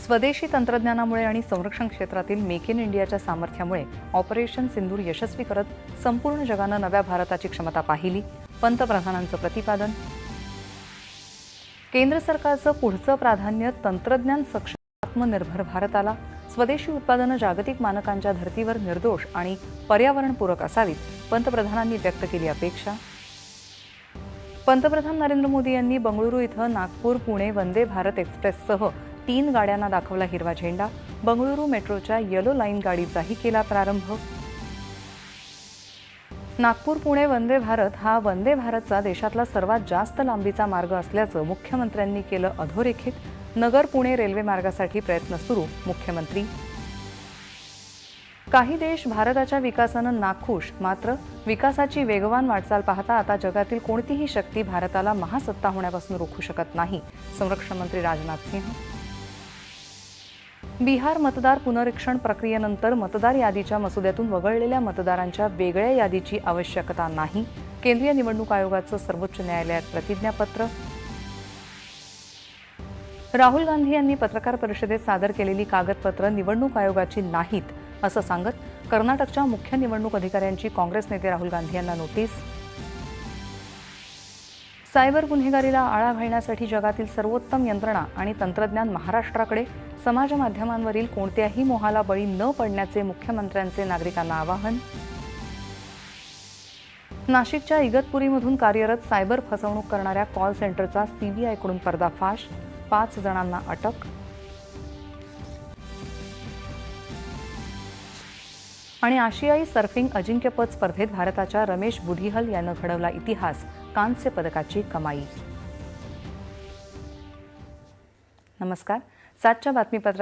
स्वदेशी तंत्रज्ञानामुळे आणि संरक्षण क्षेत्रातील मेक इन इंडियाच्या सामर्थ्यामुळे ऑपरेशन सिंदूर यशस्वी करत संपूर्ण जगानं नव्या भारताची क्षमता पाहिली. पंतप्रधानांचं प्रतिपादन. केंद्र सरकारचं पुढचं प्राधान्य तंत्रज्ञान सक्षम आत्मनिर्भर भारताला. स्वदेशी उत्पादनं जागतिक मानकांच्या धर्तीवर निर्दोष आणि पर्यावरणपूरक असावीत पंतप्रधानांनी व्यक्त केली अपेक्षा. पंतप्रधान नरेंद्र मोदी यांनी बंगळुरू इथं नागपूर पुणे वंदे भारत एक्सप्रेससह तीन गाड्यांना दाखवला हिरवा झेंडा. बंगळुरू मेट्रोच्या येलो लाईन गाडीचाही केला प्रारंभ. नागपूर पुणे वंदे भारत हा वंदे भारतचा देशातला सर्वात जास्त लांबीचा मार्ग असल्याचं मुख्यमंत्र्यांनी केलं अधोरेखित. नगर पुणे रेल्वे मार्गासाठी प्रयत्न सुरू मुख्यमंत्री. काही देश भारताच्या विकासानं नाखुश मात्र विकासाची वेगवान वाटचाल पाहता आता जगातील कोणतीही शक्ती भारताला महासत्ता होण्यापासून रोखू शकत नाही संरक्षण मंत्री राजनाथ सिंह. बिहार मतदार पुनरीक्षण प्रक्रियेनंतर मतदार यादीच्या मसुद्यातून वगळलेल्या मतदारांच्या वेगळ्या यादीची आवश्यकता नाही. केंद्रीय निवडणूक आयोगाचं सर्वोच्च न्यायालयात प्रतिज्ञापत्र. राहुल गांधी यांनी पत्रकार परिषदेत सादर केलेली कागदपत्र निवडणूक आयोगाची नाहीत असं सांगत कर्नाटकच्या मुख्य निवडणूक अधिकाऱ्यांची काँग्रेस नेते राहुल गांधी यांना नोटीस. सायबर गुन्हेगारीला आळा घालण्यासाठी जगातील सर्वोत्तम यंत्रणा आणि तंत्रज्ञान महाराष्ट्राकडे समाज माध्यमांवरील कोणत्याही मोहाला बळी न पडण्याचे मुख्यमंत्र्यांचे नागरिकांना आवाहन. नाशिकच्या इगतपुरीमधून कार्यरत सायबर फसवणूक करणाऱ्या कॉल सेंटरचा सीबीआयकडून पर्दाफाश. पाच जणांना अटक. आणि आशियाई सर्फिंग अजिंक्यपद स्पर्धेत भारताच्या रमेश बुधिहल यानं घडवला इतिहास कांस्य पदकाची कमाई. नमस्कार. सातच्या बातमीपत्रात